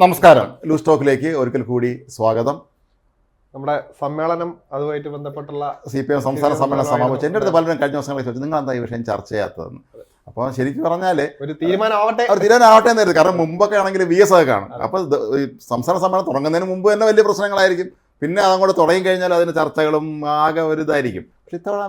നമസ്കാരം. ലൂസ് ടോക്കിലേക്ക് ഒരിക്കൽ കൂടി സ്വാഗതം. നമ്മുടെ സമ്മേളനം അതുമായിട്ട് ബന്ധപ്പെട്ടുള്ള സി പി എം സംസ്ഥാന സമ്മേളനം സമാപിച്ചു. എന്റെ അടുത്ത് പലരും കഴിഞ്ഞ ദിവസങ്ങളെ ചോദിച്ചു നിങ്ങൾ എന്താ ഈ വിഷയം ചർച്ച ചെയ്യാത്തതെന്ന്? അപ്പോൾ ശരിക്കും പറഞ്ഞാൽ ഒരു തീരുമാനമാവട്ടെ. ഒരു തീരുമാനമാവട്ടെ എന്നായിരുന്നു കാരണം മുമ്പൊക്കെ ആണെങ്കിൽ വി എസ് ഒക്കെ കാണും. അപ്പോൾ ഈ സംസ്ഥാന സമ്മേളനം തുടങ്ങുന്നതിന് മുമ്പ് തന്നെ വലിയ പ്രശ്നങ്ങളായിരിക്കും. പിന്നെ അതങ്ങോട്ട് തുടങ്ങി കഴിഞ്ഞാൽ അതിന് ചർച്ചകളും ആകെ ഒരു ഇതായിരിക്കും. പക്ഷെ ഇത്തവണ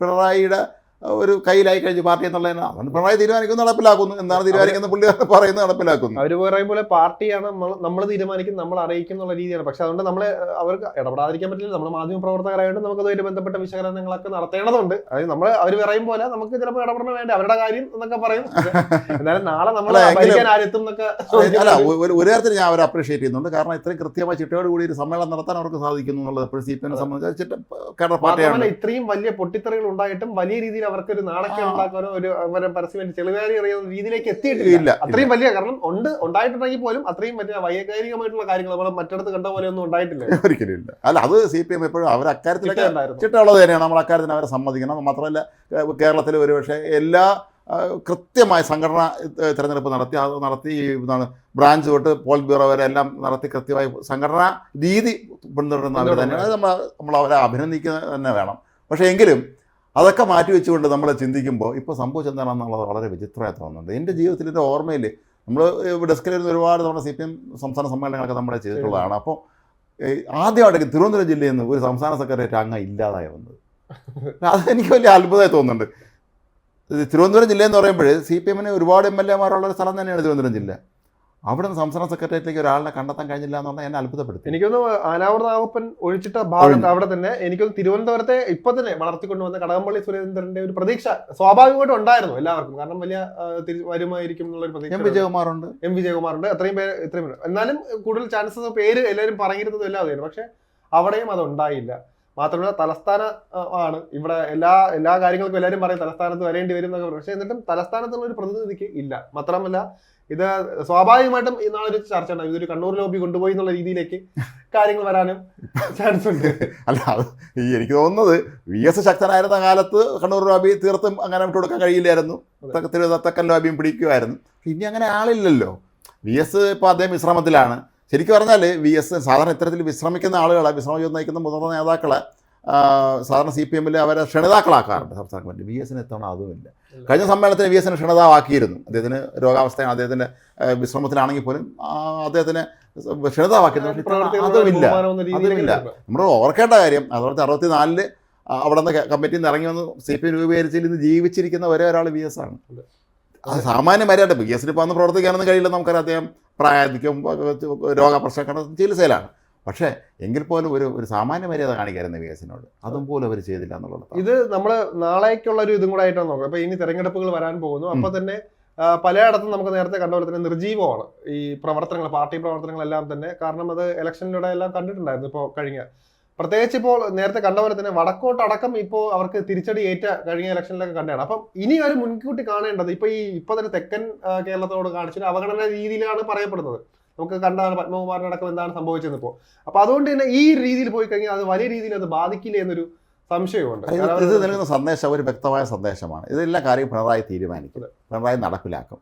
പിണറായിയുടെ ഒരു കയ്യിലായി കഴിഞ്ഞ് പാർട്ടി എന്നുള്ളതിന് അവൻ പിണറായി തീരുമാനിക്കുന്നു നടപ്പിലാക്കുന്നു. എന്താണ് തീരുമാനിക്കുന്നത് പുള്ളി പറയുന്നത് നടപ്പിലാക്കുന്നു. അവർ പറയും പോലെ പാർട്ടിയാണ് നമ്മൾ തീരുമാനിക്കും നമ്മൾ അറിയിക്കും എന്നുള്ള രീതിയാണ്. പക്ഷെ അതുകൊണ്ട് നമ്മളെ അവർക്ക് ഇടപെടാതിരിക്കാൻ പറ്റില്ല. നമ്മൾ മാധ്യമ പ്രവർത്തകരായിട്ട് നമുക്ക് അതുമായിട്ട് ബന്ധപ്പെട്ട വിശകലനങ്ങളൊക്കെ നടത്തേണ്ടതുണ്ട്. അതായത് നമ്മൾ അവർ പറയും പോലെ നമുക്ക് ചിലപ്പോൾ ഇടപെടണം വേണ്ട? അവരുടെ കാര്യം എന്നൊക്കെ പറയും. എന്നാലും നാളെ നമ്മൾ ആരെത്തും എന്നൊക്കെ അല്ല ഒരു കാര്യത്തിൽ ഞാൻ അവരെ അപ്രീഷിയേറ്റ് ചെയ്യുന്നുണ്ട്. കാരണം ഇത്രയും കൃത്യമായി ചിട്ടയോട് കൂടി ഒരു സമ്മേളനം നടത്താൻ അവർക്ക് സാധിക്കുന്നു എന്നുള്ളത് സി പി എമ്മിനെ സംബന്ധിച്ച് ചിട്ട കേരള പാർട്ടിയാണ്. ഇത്രയും വലിയ പൊട്ടിത്തെറികൾ ഉണ്ടായിട്ടും വലിയ രീതിയിൽ അവർക്ക് ഒരു നാണക്കം ഉണ്ടാക്കാനോ ഒരു പരസ്യമായിട്ട് ചെളിവാരി അറിയുന്ന രീതിയിലേക്ക് എത്തിയിട്ടില്ല. അത്രയും വലിയ കാരണം ഉണ്ട് ഉണ്ടായിട്ടുണ്ടെങ്കിൽ പോലും അത്രയും വലിയ വൈകാരികമായിട്ടുള്ള കാര്യങ്ങൾ നമ്മൾ മറ്റിടത്ത് കണ്ട പോലെ ഒന്നും ഉണ്ടായിട്ടില്ല. ഒരിക്കലും ഇല്ല. അല്ല അത് സി പി എം എപ്പോഴും അവർ അക്കാര്യത്തിലൊക്കെ ചിട്ടുള്ളത് ചിട്ടയുള്ളത് തന്നെയാണ്. നമ്മൾ അക്കാര്യത്തിന് അവരെ സമ്മതിക്കണം. മാത്രമല്ല കേരളത്തിലെ കേരളത്തിൽ ഒരുപക്ഷെ എല്ലാ കൃത്യമായ സംഘടന തിരഞ്ഞെടുപ്പ് നടത്തി അത് നടത്തി എന്താണ് ബ്രാഞ്ച് തൊട്ട് പോൾ ബ്യൂറോ വരെ എല്ലാം നടത്തി കൃത്യമായി സംഘടനാ രീതി പിന്തുടരുന്ന അവർ തന്നെയാണ്. നമ്മൾ നമ്മൾ അവരെ അഭിനന്ദിക്കുക തന്നെ വേണം. പക്ഷേ എങ്കിലും അതൊക്കെ മാറ്റി വെച്ചുകൊണ്ട് നമ്മൾ ചിന്തിക്കുമ്പോൾ ഇപ്പോൾ സംഭവിച്ചെന്താണെന്നുള്ളത് വളരെ വിചിത്രമായി തോന്നുന്നുണ്ട്. എന്റെ ജീവിതത്തിൽ എന്റെ ഓർമ്മയിൽ നമ്മൾ ഡെസ്കിലിരുന്ന് ഒരുപാട് തവണ സി പി എം സംസ്ഥാന സമ്മേളനങ്ങളൊക്കെ നമ്മൾ ചെയ്തിട്ടുള്ളതാണ്. അപ്പോൾ ആദ്യമായിട്ട് തിരുവനന്തപുരം ജില്ലയിൽ നിന്ന് ഒരു സംസ്ഥാന സെക്രട്ടേറിയറ്റ് അങ്ങ് ഇല്ലാതായി വന്നത്. അതെനിക്ക് വലിയ അത്ഭുതമായി തോന്നുന്നുണ്ട്. തിരുവനന്തപുരം ജില്ലയെന്ന് പറയുമ്പോൾ സി പി എമ്മിന് ഒരുപാട് എം എൽ എമാരുള്ള ഒരു സ്ഥലം തന്നെയാണ് തിരുവനന്തപുരം ജില്ല. അവിടെ നിന്ന് സംസ്ഥാന സെക്രട്ടേറിയറ്റിലേക്ക് ഒരാളിനെ കണ്ടെത്താൻ കഴിഞ്ഞില്ല എന്ന് പറഞ്ഞാൽ എന്നെ അത്ഭുതപ്പെടുത്തി. എനിക്കൊന്ന് ആനാവൂർ നാഗപ്പൻ ഒഴിച്ചിട്ട ഭാഗം അവിടെ തന്നെ എനിക്കൊന്ന് തിരുവനന്തപുരത്തെ ഇപ്പൊ തന്നെ വളർത്തിക്കൊണ്ടുവന്ന കടകംപള്ളി സുരേന്ദ്രന്റെ ഒരു പ്രതീക്ഷ സ്വാഭാവികമായിട്ടും ഉണ്ടായിരുന്നു എല്ലാവർക്കും. കാരണം വലിയ വരുമായിരിക്കും എന്നുള്ള ഒരു എം പ്രതീക്ഷ. വിജയകുമാറുണ്ട്. എം വിജയകുമാറുണ്ട്. അത്രയും പേര് ഇത്രയും പേര്. എന്നാലും കൂടുതൽ ചാൻസസ് പേര് എല്ലാവരും പറഞ്ഞിരുന്നതും എല്ലാതായിരുന്നു പക്ഷെ അവിടെയും അത് ഉണ്ടായില്ല. മാത്രമല്ല തലസ്ഥാന ആണ്. ഇവിടെ എല്ലാ എല്ലാ കാര്യങ്ങൾക്കും എല്ലാവരും പറയും തലസ്ഥാനത്ത് വരേണ്ടി വരും എന്നൊക്കെ പറയും. പക്ഷെ എന്നിട്ടും തലസ്ഥാനത്തുള്ള ഒരു പ്രതിനിധിക്ക് ഇല്ല. മാത്രമല്ല ഇത് സ്വാഭാവികമായിട്ടും ഇന്നാളെ ഒരു ചർച്ച ഉണ്ടാവും. ഇതൊരു കണ്ണൂർ ലോബി കൊണ്ടുപോയി എന്നുള്ള രീതിയിലേക്ക് കാര്യങ്ങൾ വരാനും ചാൻസ് ഉണ്ട്. അല്ല അത് ഈ എനിക്ക് തോന്നുന്നത് വി എസ് ശക്തനായിരുന്ന കാലത്ത് കണ്ണൂർ ലോബി തീർത്തും അങ്ങനെ വിട്ടു കൊടുക്കാൻ കഴിയില്ലായിരുന്നു. ത- തിരു- തെക്കൻ ലോബിയും പിടിക്കുമായിരുന്നു. ഇനി അങ്ങനെ ആളില്ലല്ലോ. വി എസ് ഇപ്പോൾ അദ്ദേഹം വിശ്രമത്തിലാണ്. ശരിക്കും പറഞ്ഞാൽ വി എസ് സാധാരണ ഇത്തരത്തിൽ വിശ്രമിക്കുന്ന ആളുകളെ വിശ്രമം നയിക്കുന്ന മുതിർന്ന നേതാക്കളെ. സാധാരണ സി പി എമ്മിൽ അവരെ ക്ഷണിതാക്കളാക്കാറുണ്ട് സംസ്ഥാന കമ്മിറ്റി വി എസിന് എത്തണം അതുമില്ല. കഴിഞ്ഞ സമ്മേളനത്തിന് വി എസിനെ ക്ഷണിതാവാക്കിയിരുന്നു. അദ്ദേഹത്തിന് രോഗാവസ്ഥയാണ് അദ്ദേഹത്തിന്റെ വിശ്രമത്തിലാണെങ്കിൽ പോലും അദ്ദേഹത്തിന് ക്ഷണിതാവാക്കിയിരുന്നു. പക്ഷേ ഇത്തവണ അതുമില്ല. അതുമില്ല. നമ്മൾ ഓർക്കേണ്ട കാര്യം അതുപോലെ അറുപത്തിനാലിൽ അവിടെ നിന്ന് കമ്മിറ്റിയിൽ നിന്ന് ഇറങ്ങി വന്ന് സി പി എം രൂപീകരിച്ചതിൽ ഇന്ന് ജീവിച്ചിരിക്കുന്ന ഒരേ ഒരാൾ വി എസ് ആണ്. അതെ. അത് സാമാന്യ മര്യാദ ബി എസിന് ഇപ്പോൾ അന്ന് പ്രവർത്തിക്കാനൊന്നും കഴിയില്ല നമുക്കറിയാം. അദ്ദേഹം പ്രായാധിക്യം രോഗപ്രശ്നങ്ങൾ ചികിത്സയിലാണ്. പക്ഷേ എങ്കിൽ പോലും ഒരു ഒരു സാമാന്യ മര്യാദ കാണിക്കായിരുന്നു വി എസിനോട് അതും പോലും അവർ ചെയ്തില്ല എന്നുള്ളത് ഇത് നമ്മൾ നാളേക്കുള്ള ഒരു ഇതും കൂടെ ആയിട്ടാണ് നോക്കുക. അപ്പൊ ഇനി തെരഞ്ഞെടുപ്പുകൾ വരാൻ പോകുന്നു. അപ്പൊ തന്നെ പലയിടത്തും നമുക്ക് നേരത്തെ കണ്ട പോലെ തന്നെ നിർജീവമാണ് ഈ പ്രവർത്തനങ്ങൾ പാർട്ടി പ്രവർത്തനങ്ങളെല്ലാം തന്നെ. കാരണം അത് ഇലക്ഷനിലൂടെ എല്ലാം കണ്ടിട്ടുണ്ടായിരുന്നു ഇപ്പോൾ കഴിഞ്ഞ. പ്രത്യേകിച്ച് ഇപ്പോൾ നേരത്തെ കണ്ട പോലെ തന്നെ വടക്കോട്ടടക്കം ഇപ്പോൾ അവർക്ക് തിരിച്ചടി ഏറ്റ കഴിഞ്ഞ ഇലക്ഷനിലൊക്കെ കണ്ടാണ് അപ്പം ഇനി അവർ മുൻകൂട്ടി കാണേണ്ടത് ഇപ്പൊ ഈ ഇപ്പൊ തന്നെ തെക്കൻ കേരളത്തോട് കാണിച്ചൊരു അവഗണന രീതിയിലാണ് പറയപ്പെടുന്നത്. നമുക്ക് കണ്ടാണ് പത്മകുമാറിനടക്കം എന്താണ് സംഭവിച്ചത് ഇപ്പോൾ അപ്പൊ അതുകൊണ്ട് തന്നെ ഈ രീതിയിൽ പോയി കഴിഞ്ഞാൽ അത് വലിയ രീതിയിൽ അത് ബാധിക്കില്ല എന്നൊരു സംശയമുണ്ട്. ഇത് നൽകുന്ന സന്ദേശം ഒരു വ്യക്തമായ സന്ദേശമാണ്. ഇതെല്ലാ കാര്യവും പിണറായി തീരുമാനിക്കും. പിണറായി നടപ്പിലാക്കും.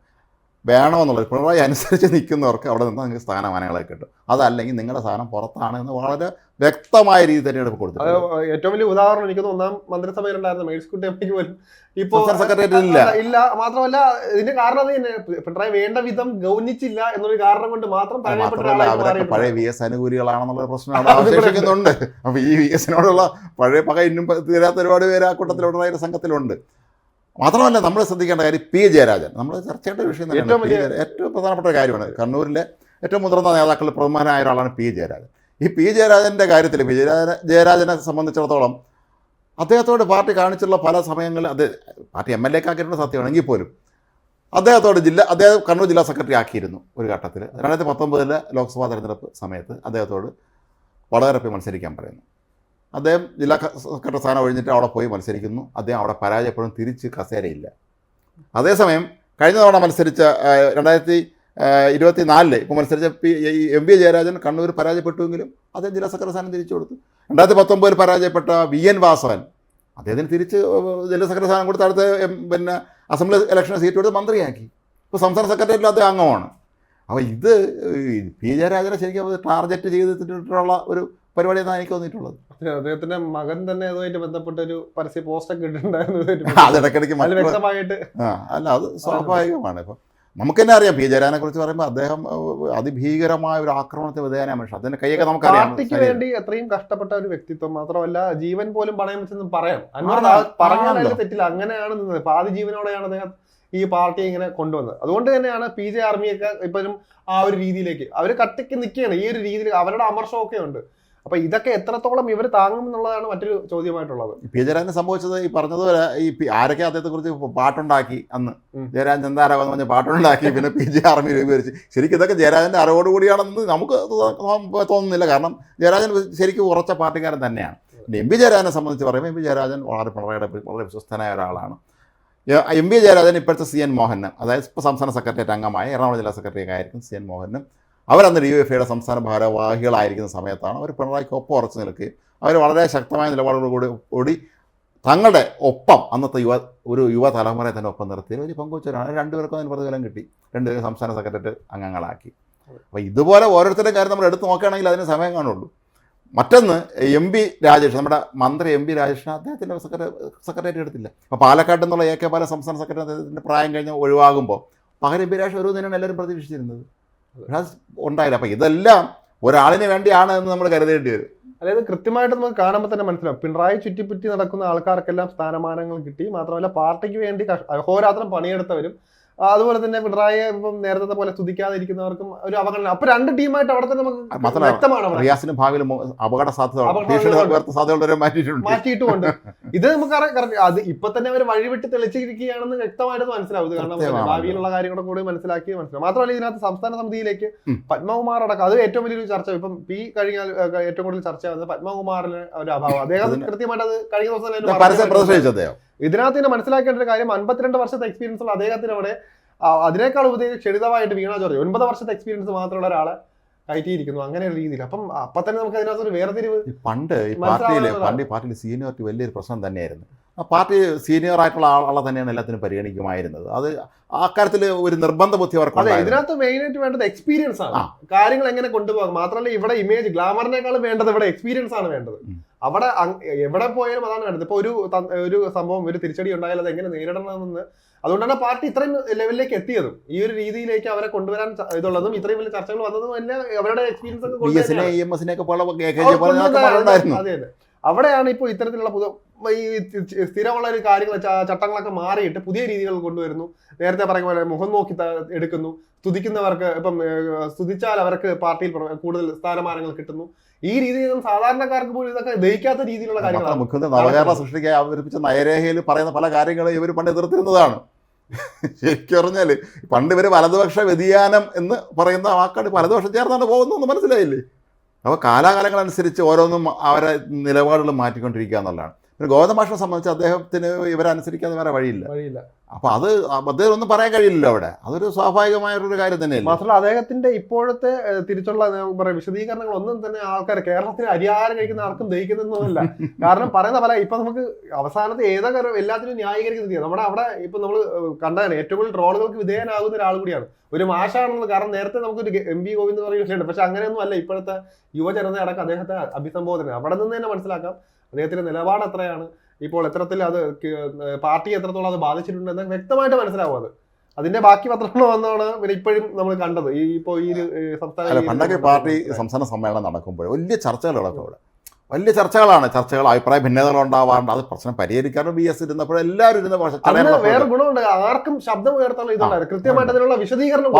വേണമെന്നുള്ളത് പിണറായി അനുസരിച്ച് നിൽക്കുന്നവർക്ക് അവിടെ നിന്ന് നിങ്ങൾക്ക് സ്ഥാനമാനങ്ങളെ കിട്ടും. അതല്ലെങ്കിൽ നിങ്ങളുടെ സ്ഥാനം പുറത്താണ് എന്ന് വളരെ വ്യക്തമായ രീതി തന്നെയാണ് കൊടുത്തിട്ടുണ്ട് ഏറ്റവും വലിയ ഉദാഹരണം എനിക്ക് ഒന്നാം മന്ത്രിസഭയിലുണ്ടായിരുന്ന മേഴ്സിക്കുട്ടി അമ്മയ്ക്ക് പോലും ഇപ്പോ സംസ്ഥാന സെക്രട്ടേറിയറ്റ് ഇല്ല. ഇല്ല. മാത്രമല്ല ഇതിന്റെ കാരണം അത് തന്നെ. പിണറായി വേണ്ട വിധം ഗൗനിച്ചില്ല എന്നൊരു കാരണം കൊണ്ട് മാത്രം അവരൊക്കെ പഴയ വി എസ് അനുകൂലികളാണെന്നുള്ള പ്രശ്നം അവിടെ അവശേഷിക്കുന്നുണ്ട്. അപ്പൊ ഈ വി എസിനോടുള്ള പഴയ പക ഇന്നും തീരാത്ത ഒരുപാട് പേര് ആ കൂട്ടത്തിൽ ഉണ്ടായിരുന്ന സംഘത്തിലുണ്ട്. മാത്രമല്ല നമ്മൾ ശ്രദ്ധിക്കേണ്ട കാര്യം പി. ജയരാജൻ. നമ്മൾ ചർച്ച ചെയ്യേണ്ട വിഷയം തന്നെയാണ്. ഏറ്റവും ഏറ്റവും പ്രധാനപ്പെട്ട ഒരു കാര്യമാണ്. കണ്ണൂരിലെ ഏറ്റവും മുതിർന്ന നേതാക്കളിൽ പ്രമുഖനായ ഒരാളാണ് പി. ജയരാജൻ. ഈ പി. ജയരാജന്റെ കാര്യത്തിൽ പി. ജയരാജ ജയരാജനെ സംബന്ധിച്ചിടത്തോളം അദ്ദേഹത്തോട് പാർട്ടി കാണിച്ചുള്ള പല സമയങ്ങളിൽ അത് പാർട്ടി എം എൽ എക്കാക്കിയിട്ടുണ്ട് സത്യമാണെങ്കിൽ പോലും. അദ്ദേഹത്തോട് ജില്ല അദ്ദേഹം കണ്ണൂർ ജില്ലാ സെക്രട്ടറി ആക്കിയിരുന്നു ഒരു ഘട്ടത്തിൽ. രണ്ടായിരത്തി പത്തൊമ്പതിലെ ലോക്സഭാ തെരഞ്ഞെടുപ്പ് സമയത്ത് അദ്ദേഹത്തോട് വളരെ മത്സരിക്കാൻ പറയുന്നു. അദ്ദേഹം ജില്ലാ സെക്രട്ടറി സ്ഥാനം ഒഴിഞ്ഞിട്ട് അവിടെ പോയി മത്സരിക്കുന്നു. അദ്ദേഹം അവിടെ പരാജയപ്പെടും തിരിച്ച് കസേരയില്ല. അതേസമയം കഴിഞ്ഞ തവണ മത്സരിച്ച രണ്ടായിരത്തി ഇരുപത്തി നാലിൽ ഇപ്പോൾ മത്സരിച്ച P M V Jayarajan Kannur പരാജയപ്പെട്ടുവെങ്കിലും അദ്ദേഹം ജില്ലാ സെക്രട്ടറി സ്ഥാനം തിരിച്ചു കൊടുത്തു. രണ്ടായിരത്തി പത്തൊമ്പതിൽ പരാജയപ്പെട്ട വി എൻ വാസവൻ അദ്ദേഹത്തിന് തിരിച്ച് ജില്ലാ സെക്രട്ടറി സ്ഥാനം കൊടുത്ത് അടുത്ത പിന്നെ അസംബ്ലി ഇലക്ഷൻ സീറ്റ് കൊടുത്ത് മന്ത്രിയാക്കി. ഇപ്പോൾ സംസ്ഥാന സെക്രട്ടേറിയറ്റിൽ അദ്ദേഹം അംഗമാണ്. അപ്പോൾ ഇത് പി ജയരാജനെ ശരിക്കും ടാർഗറ്റ് ചെയ്തിട്ടുള്ള ഒരു പരിപാടിയെന്നാണ് എനിക്ക് തോന്നിയിട്ടുള്ളത്. അദ്ദേഹത്തിന്റെ മകൻ തന്നെ അതുമായിട്ട് ബന്ധപ്പെട്ട ഒരു പരസ്യ പോസ്റ്റ് ഒക്കെ ഇട്ടിട്ടുണ്ടായിരുന്നു വ്യക്തമായിട്ട് അല്ല അത് സ്വാഭാവികമാണ് ഇപ്പം. നമുക്ക് തന്നെ അറിയാം പി. ജയരാനെ കുറിച്ച് പറയുമ്പോൾ അദ്ദേഹം അതിഭീകരമായ ഒരു ആക്രമണത്തെ വിധേയനാ മനുഷ്യൻ. അതിന്റെ കൈയൊക്കെ നമുക്കറിയാം പാർട്ടിക്ക് വേണ്ടി അത്രയും കഷ്ടപ്പെട്ട ഒരു വ്യക്തിത്വം മാത്രമല്ല ജീവൻ പോലും പണയം വെച്ചെന്ന് പറയാം. പറഞ്ഞാലും തെറ്റില്ല. അങ്ങനെയാണ് നിന്നത്. പാതി ജീവനോടെയാണ് അദ്ദേഹം ഈ പാർട്ടി ഇങ്ങനെ കൊണ്ടുവന്നത്. അതുകൊണ്ട് തന്നെയാണ് പി. ജെ. ആർമിയൊക്കെ ഇപ്പോഴും ആ ഒരു രീതിയിലേക്ക് അവർ കട്ടിക്ക് നിൽക്കുകയാണ്. ഈ ഒരു രീതിയിൽ അവരുടെ അമർഷമൊക്കെ ഉണ്ട്. അപ്പൊ ഇതൊക്കെ എത്രത്തോളം ഇവർ താങ്ങും എന്നുള്ളതാണ് മറ്റൊരു ചോദ്യമായിട്ടുള്ളത്. പി ജയരാജന് സംഭവിച്ചത് ഈ പറഞ്ഞതുപോലെ ഈ ആരൊക്കെ അദ്ദേഹത്തെ കുറിച്ച് പാട്ടുണ്ടാക്കി അന്ന്. ജയരാജൻ ജയരാജൻ എന്ന് പറഞ്ഞ പാട്ടുണ്ടാക്കി പിന്നെ പി ജെ ആർമി രൂപീകരിച്ച്. ശരിക്കും ഇതൊക്കെ ജയരാജന്റെ അറിവോടുകൂടിയാണെന്ന് നമുക്ക് തോന്നുന്നില്ല. കാരണം ജയരാജൻ ശരിക്കും ഉറച്ച പാർട്ടിക്കാരൻ തന്നെയാണ്. പിന്നെ എം പി ജയരാജനെ സംബന്ധിച്ച് പറയുമ്പോൾ എം പി ജയരാജൻ വളരെ പിണറായിയുടെ വളരെ വിശ്വസ്തനായ ഒരാളാണ്. എം പി ജയരാജൻ ഇപ്പോഴത്തെ സി എൻ മോഹനും അതായത് ഇപ്പോൾ സംസ്ഥാന സെക്രട്ടേറിയറ്റ് അംഗമായ എറണാകുളം ജില്ലാ സെക്രട്ടറി ആയിരിക്കും സി എൻ മോഹനും അവരന്ന് ഡി എഫ് ഐയുടെ സംസ്ഥാന ഭാരവാഹികളായിരിക്കുന്ന സമയത്താണ് അവർ പിണറായിക്ക് ഒപ്പം ഉറച്ചു നിൽക്കുകയും അവർ വളരെ ശക്തമായ നിലപാടുകളോട് കൂടി തങ്ങളുടെ ഒപ്പം അന്നത്തെ യുവ ഒരു യുവതലമുറയെ തന്നെ ഒപ്പം നിർത്തി ഒരു പങ്കുവച്ചവരാണ്. രണ്ടുപേർക്കും അതിന് പ്രതിഫലം കിട്ടി. രണ്ടുപേരും സംസ്ഥാന സെക്രട്ടറി അംഗങ്ങളാക്കി. അപ്പോൾ ഇതുപോലെ ഓരോരുത്തരുടെ കാര്യം നമ്മൾ എടുത്ത് നോക്കുകയാണെങ്കിൽ അതിന് സമയം കാണുള്ളൂ. മറ്റൊന്ന് എം പി രാജേഷ് നമ്മുടെ മന്ത്രി എം പി രാജേഷിന് അദ്ദേഹത്തിന്റെ സെക്രട്ടറി സെക്രട്ടേറിയറ്റ് എടുത്തില്ല. അപ്പോൾ പാലക്കാട് എന്നുള്ള എ കെ പാല സംസ്ഥാന സെക്രട്ടറി അദ്ദേഹത്തിന്റെ പ്രായം കഴിഞ്ഞ് ഒഴിവാകുമ്പോൾ പകരം എം പി രാജേഷ് ഒരു ദിനം എല്ലാവരും പ്രതീക്ഷിച്ചിരുന്നത്. ഉണ്ടായില്ല. അപ്പം ഇതെല്ലാം ഒരാളിന് വേണ്ടിയാണ് എന്ന് നമ്മൾ കരുതേണ്ടി വരും. അതായത് കൃത്യമായിട്ട് നമുക്ക് കാണുമ്പോൾ തന്നെ മനസ്സിലാവും. പിണറായി ചുറ്റിപ്പറ്റി നടക്കുന്ന ആൾക്കാർക്കെല്ലാം സ്ഥാനമാനങ്ങൾ കിട്ടി. മാത്രമല്ല പാർട്ടിക്ക് വേണ്ടി അഹോരാത്രം പണിയെടുത്തവരും അതുപോലെ തന്നെ പിണറായിയെ ഇപ്പം നേരത്തെ പോലെ സ്തുതിക്കാതിരിക്കുന്നവർക്കും ഒരു അവഗണന. അപ്പൊ രണ്ട് ടീമായിട്ട് അവിടെ തന്നെ നമുക്ക് വ്യക്തമാണ്. റിയാസിന് ഭാവിയിൽ അപകട സാധ്യത മാറ്റിയിട്ടുണ്ട്. മാറ്റിയിട്ടുമുണ്ട് ഇത് നമുക്ക് അത് ഇപ്പൊ തന്നെ അവർ വഴിവിട്ട് തെളിച്ചിരിക്കുകയാണെന്ന് വ്യക്തമായിട്ട് മനസ്സിലാവും. കാരണം ഭാവിയിലുള്ള കാര്യങ്ങളെ കൂടി മനസ്സിലാക്കി മനസ്സിലാവും. മാത്രമല്ല ഇതിനകത്ത് സംസ്ഥാന സമിതിയിലേക്ക്. പത്മകുമാർ അടക്കം അത് ഏറ്റവും വലിയൊരു ചർച്ച. ഇപ്പം പി കഴിഞ്ഞാൽ ഏറ്റവും കൂടുതൽ ചർച്ച പത്മകുമാറിന് ഒരു അഭാവം. അദ്ദേഹം കൃത്യമായിട്ട് അത് കഴിഞ്ഞ ദിവസം ഇതിനകത്ത് തന്നെ മനസ്സിലാക്കേണ്ട ഒരു കാര്യം അൻപത്തിരണ്ട് വർഷത്തെ എക്സ്പീരിയൻസ് ഉള്ള അദ്ദേഹത്തിന് അവിടെ അതിനേക്കാൾ ഉപരി ക്ഷണിതമായിട്ട് വീണ ജോർജ്. ഒൻപത് വർഷത്തെ എക്സ്പീരിയൻസ് മാത്രമുള്ള ഒരാളെ കയറ്റിയിരിക്കുന്നു. അങ്ങനെ ഒരു രീതിയിൽ. അപ്പം അപ്പൊ തന്നെ നമുക്ക് അതിനകത്ത് ഒരു വേർതിരിവ് പണ്ട് ഈ മനസ്സിലാവുന്ന പാർട്ടിയിൽ ഒരാൾ. പണ്ട് ഈ പാർട്ടിയിൽ സീനിയോറിറ്റി വലിയൊരു പ്രശ്നം തന്നെയായിരുന്നു. ആ പാർട്ടി സീനിയർ ആയിട്ടുള്ള ആളെ തന്നെയാണ് എല്ലാത്തിനും പരിഗണിക്കുമായിരുന്നത്. അത് ആ കാര്യത്തിൽ ഒരു നിർബന്ധ ബുദ്ധി അതെ അവർക്കുണ്ടായിരുന്നു ഇതിനകത്ത് മെയിൻ ആയിട്ട് വേണ്ടത് എക്സ്പീരിയൻസ് ആണ്. കാര്യങ്ങൾ എങ്ങനെ കൊണ്ടുപോകാം? മാത്രമല്ല ഇവിടെ ഇമേജ് ഗ്ലാമറിനേക്കാളും വേണ്ടത് ഇവിടെ എക്സ്പീരിയൻസ് ആണ് വേണ്ടത്. അവിടെ എവിടെ പോയാലും അതാണ് വേണ്ടത് ഇപ്പൊ ഒരു ഒരു സംഭവം ഒരു തിരിച്ചടി ഉണ്ടായാൽ അത് എങ്ങനെ നേരിടണമെന്ന്. അതുകൊണ്ടാണ് പാർട്ടി ഇത്രയും ലെവലിലേക്ക് എത്തിയതും. ഈ ഒരു രീതിയിലേക്ക് അവരെ കൊണ്ടുവരാൻ ഇതുള്ളതും ഇത്രയും വലിയ ചർച്ചകൾ വന്നതും തന്നെ അവരുടെ എക്സ്പീരിയൻസ് ഒക്കെ അതെ അതെ. അവിടെയാണ് ഇപ്പോൾ ഇത്തരത്തിലുള്ള പുതു ഈ സ്ഥിരമുള്ള ഒരു കാര്യങ്ങൾ ചട്ടങ്ങളൊക്കെ മാറിയിട്ട് പുതിയ രീതികൾ കൊണ്ടുവരുന്നു. നേരത്തെ പറയുന്ന പോലെ മുഖം നോക്കി എടുക്കുന്നു. സ്തുതിക്കുന്നവർക്ക് ഇപ്പം സ്തുതിച്ചാൽ അവർക്ക് പാർട്ടിയിൽ കൂടുതൽ സ്ഥാനമാനങ്ങൾ കിട്ടുന്നു. ഈ രീതിയിൽ സാധാരണക്കാർക്ക് പോലും ഇതൊക്കെ ദഹിക്കാത്ത രീതിയിലുള്ള കാര്യങ്ങളാണ്. മുഖ്യമന്ത്രി നവകേരള സൃഷ്ടിക്കാൻ അവതരിപ്പിച്ച നയരേഖയിൽ പറയുന്ന പല കാര്യങ്ങളും ഇവർ പണ്ട് എതിർത്തിരുന്നതാണ്. ശരിക്കും പറഞ്ഞാൽ പണ്ട് ഇവർ വലതുപക്ഷ വ്യതിയാനം എന്ന് പറയുന്ന വാക്കാണ് വലതുപക്ഷം ചേർന്നാണ് പോകുന്നതെന്ന് മനസ്സിലായില്ലേ? അപ്പോൾ കാലാകാലങ്ങളനുസരിച്ച് ഓരോന്നും അവരെ നിലപാടുകൾ മാറ്റിക്കൊണ്ടിരിക്കുക എന്നുള്ളതാണ്. പിന്നെ ഗോതം ഭാഷയെ സംബന്ധിച്ച് അദ്ദേഹത്തിന് ഇവരനുസരിക്കാതെ വേറെ വഴിയില്ല. വഴിയില്ല. അപ്പൊ അത് അദ്ദേഹം ഒന്നും പറയാൻ കഴിയില്ലല്ലോ അവിടെ. അതൊരു സ്വാഭാവികമായൊരു കാര്യം തന്നെയല്ലേ? മാത്രമല്ല അദ്ദേഹത്തിന്റെ ഇപ്പോഴത്തെ തിരിച്ചുള്ള പറയാം വിശദീകരണങ്ങൾ ഒന്നും തന്നെ ആൾക്കാർ കേരളത്തിൽ അരിയാഹാരം കഴിക്കുന്ന ആർക്കും ദഹിക്കുന്നൊന്നുമല്ല. കാരണം പറയുന്ന പല ഇപ്പൊ നമുക്ക് അവസാനത്തെ ഏതൊക്കെ എല്ലാത്തിനും ന്യായീകരിക്കുന്നത് നമ്മുടെ അവിടെ ഇപ്പൊ നമ്മൾ കണ്ടതാണ് ഏറ്റവും കൂടുതൽ ട്രോളുകൾക്ക് വിധേയനാകുന്ന ഒരാൾ കൂടിയാണ്. ഒരു മാഷാണെന്നുള്ളത് കാരണം നേരത്തെ നമുക്കൊരു എം പി ഗോവിന്ദ് പറയുന്ന വിഷയമുണ്ട്. പക്ഷെ അങ്ങനെയൊന്നും അല്ല ഇപ്പോഴത്തെ യുവജനത അടക്കം അദ്ദേഹത്തെ അഭിസംബോധന. അവിടെ നിന്ന് തന്നെ മനസ്സിലാക്കാം. അദ്ദേഹത്തിന്റെ നിലപാട് എത്രയാണ്? ഇപ്പോൾ എത്രത്തിൽ അത് പാർട്ടി എത്രത്തോളം അത് ബാധിച്ചിട്ടുണ്ട് ബാധിച്ചിട്ടുണ്ടെന്ന് വ്യക്തമായിട്ട് മനസ്സിലാവും അത്. അതിന്റെ ബാക്കി പത്രങ്ങൾ വന്നാണ് പിന്നെ ഇപ്പോഴും നമ്മൾ കണ്ടത്. ഈ ഇപ്പോൾ ഈ സംസ്ഥാന പണ്ടൊക്കെ പാർട്ടി സംസ്ഥാന സമ്മേളനം നടക്കുമ്പോൾ വലിയ ചർച്ചകൾ നടക്കും അവിടെ. വലിയ ചർച്ചകളാണ്. ചർച്ചകൾ അഭിപ്രായ ഭിന്നതകൾ ഉണ്ടാവാറുണ്ട് അത് പ്രശ്നം പരിഹരിക്കാറുണ്ട് ബി എസ് ഇരുന്നപ്പോൾ എല്ലാവരും ഇരുന്ന പക്ഷേ വേറെ ഗുണമുണ്ട്. ആർക്കും ശബ്ദം ഉയർത്താനുള്ള ഇതുണ്ടായിരുന്നു കൃത്യമായിട്ട് അതിനുള്ള വിശദീകരണം.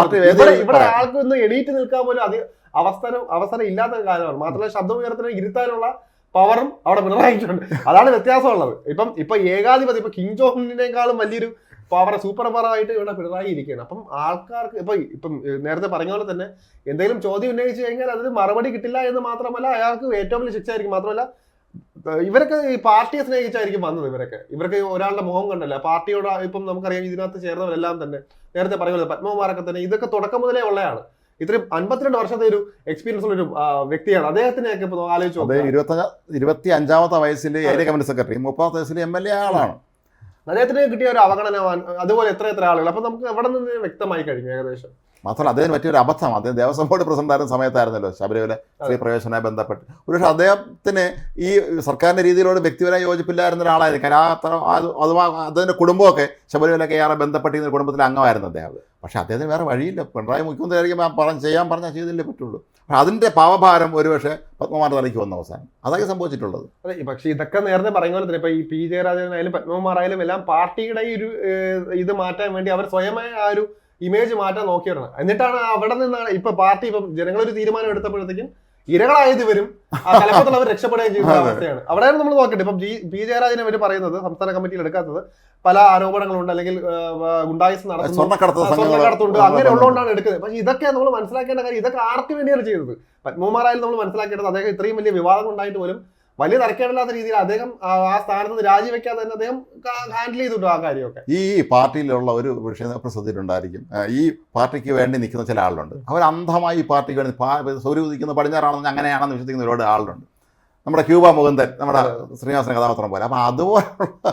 ഇവിടെ ആൾക്കും ഒന്ന് എണീറ്റ് നിൽക്കാൻ പോലും അത് അവസരം അവസരം ഇല്ലാത്ത കാലമാണ്. മാത്രമല്ല ശബ്ദം ഉയർത്തുന്ന ഇരുത്താനുള്ള പവറും അവിടെ പിണറായിട്ടുണ്ട് അതാണ് വ്യത്യാസമുള്ളത്. ഇപ്പം ഇപ്പൊ ഏകാധിപതി ഇപ്പൊ കിങ് ജോഹിനേക്കാളും വലിയൊരു പവർ സൂപ്പർ പവർ ആയിട്ട് ഇവിടെ പിണറായി ഇരിക്കുകയാണ്. അപ്പം ആൾക്കാർക്ക് ഇപ്പൊ ഇപ്പം നേരത്തെ പറഞ്ഞ പോലെ തന്നെ എന്തെങ്കിലും ചോദ്യം ഉന്നയിച്ചു കഴിഞ്ഞാൽ അതിന് മറുപടി കിട്ടില്ല എന്ന് മാത്രമല്ല അയാൾക്ക് ഏറ്റവും വലിയ ശിക്ഷ ആയിരിക്കും. മാത്രമല്ല ഇവരൊക്കെ ഈ പാർട്ടിയെ സ്നേഹിച്ചായിരിക്കും വന്നത് ഇവരൊക്കെ. ഇവർക്ക് ഒരാളുടെ മുഖം കണ്ടല്ല? പാർട്ടിയോട് ഇപ്പം നമുക്കറിയാം ഇതിനകത്ത് ചേർന്നവരെല്ലാം തന്നെ നേരത്തെ പറയുന്നത് പത്മകുമാരൊക്കെ തന്നെ ഇതൊക്കെ തുടക്കം മുതലേ ഉള്ളതാണ് ഇത്രയും അൻപത്തിരണ്ട് വർഷത്തെ ഒരു എക്സ്പീരിയൻസ് ഉള്ള ഒരു വ്യക്തിയാണ്. അദ്ദേഹത്തിനെയൊക്കെ ഇപ്പോൾ ആലോചിച്ചു അതെ. ഇരുപത്തഞ്ച ഇരുപത്തി അഞ്ചാമത്തെ വയസ്സിൽ ഏരിയ കമ്മിറ്റി സെക്രട്ടറി മുപ്പതാമത്തെ വയസ്സിൽ എം എൽ എ ആളാണ്. അദ്ദേഹത്തിന് കിട്ടിയ ഒരു അവഗണന അതുപോലെ എത്ര എത്ര ആളുകൾ. അപ്പൊ നമുക്ക് എവിടെ നിന്ന് വ്യക്തമായി കഴിഞ്ഞു ഏകദേശം? മാത്രമല്ല അദ്ദേഹം പറ്റിയൊരു അബദ്ധം. അദ്ദേഹം ദേവസ്വം ബോർഡ് പ്രസിഡന്റ് ആയിരുന്ന സമയത്തായിരുന്നല്ലോ ശബരിമല സ്ത്രീ പ്രവേശനവുമായി ബന്ധപ്പെട്ട്. ഒരുപക്ഷെ അദ്ദേഹത്തിന് ഈ സർക്കാരിന്റെ രീതിയിലോട് വ്യക്തിപരമായി യോജിപ്പില്ലായിരുന്ന ഒരാളായിരിക്കും. കാരണം ആ അത്ര അഥവാ അദ്ദേഹത്തിന്റെ കുടുംബമൊക്കെ ശബരിമലയൊക്കെ ഏറെ ബന്ധപ്പെട്ടിരുന്ന കുടുംബത്തിലെ അംഗമായിരുന്നു അദ്ദേഹം. പക്ഷേ അദ്ദേഹത്തിന് വേറെ വഴിയില്ല. പിണറായി മുഖ്യമന്ത്രിയായിരിക്കും പറഞ്ഞ് ചെയ്യാൻ പറഞ്ഞാൽ ചെയ്തില്ലേ പറ്റുള്ളൂ. പക്ഷെ അതിന്റെ പാവഭാരം ഒരുപക്ഷെ പത്മകുമാർ തലയ്ക്ക് വന്ന അവസാനം. അതൊക്കെ സംഭവിച്ചിട്ടുള്ളത്. അതെ പക്ഷേ ഇതൊക്കെ നേരത്തെ പറയുന്ന പോലെ തന്നെ ഇപ്പൊ ഈ പി ജയരാജനായാലും പത്മകുമാറായാലും എല്ലാം പാർട്ടിയുടെ ഈ ഒരു ഇത് മാറ്റാൻ വേണ്ടി അവർ സ്വയമായ ആ ഒരു ഇമേജ് മാറ്റാൻ നോക്കിയവരാണ്. എന്നിട്ടാണ് അവിടെ നിന്നാണ് ഇപ്പൊ പാർട്ടി ഇപ്പം ജനങ്ങളൊരു തീരുമാനം എടുത്തപ്പോഴത്തേക്കും ഇരകളായത് വരും അവർ രക്ഷപ്പെടുകയും ചെയ്യുന്ന അവസ്ഥയാണ്. അവിടെയാണ് നമ്മൾ നോക്കട്ടെ ഇപ്പം ജി പി ജയരാജനെ അവർ പറയുന്നത് സംസ്ഥാന കമ്മിറ്റിയിൽ എടുക്കാത്തത് പല ആരോപണങ്ങളുണ്ട്. അല്ലെങ്കിൽ ഗുണ്ടായിസ് നടത്തുന്നുണ്ട് അങ്ങനെ ഉള്ളതുകൊണ്ടാണ് എടുക്കുന്നത്. പക്ഷെ ഇതൊക്കെ നമ്മൾ മനസ്സിലാക്കേണ്ട കാര്യം ഇതൊക്കെ ആർക്ക് വേണ്ടിയാണ് ചെയ്തത്? പത്മകുമാറായാലും നമ്മൾ മനസ്സിലാക്കേണ്ടത് അദ്ദേഹം ഇത്രയും വലിയ വിവാദം ഉണ്ടായിട്ട് പോലും വലിയ തരക്കേടില്ലാത്ത രീതിയിൽ അദ്ദേഹം ആ സ്ഥാനത്ത് നിന്ന് രാജിവെക്കാതെ തന്നെ അദ്ദേഹം ഹാൻഡിൽ ചെയ്തിട്ടു ആ കാര്യമൊക്കെ. ഈ പാർട്ടിയിലുള്ള ഒരു വിഷയം പ്രസിദ്ധിയിട്ടുണ്ടായിരിക്കും ഈ പാർട്ടിക്ക് വേണ്ടി നിൽക്കുന്ന ചില ആളുണ്ട്. അവർ അന്ധമായി ഈ പാർട്ടിക്ക് വേണ്ടി ഉദിക്കുന്ന പടിഞ്ഞാറാണെന്ന് അങ്ങനെയാണെന്ന് വിശ്വസിക്കുന്ന ഒരുപാട് ആളുണ്ട്. നമ്മുടെ ക്യൂബ മുകുന്ദൻ നമ്മുടെ ശ്രീനിവാസന കഥാപാത്രം പോലെ. അപ്പം അതുപോലുള്ള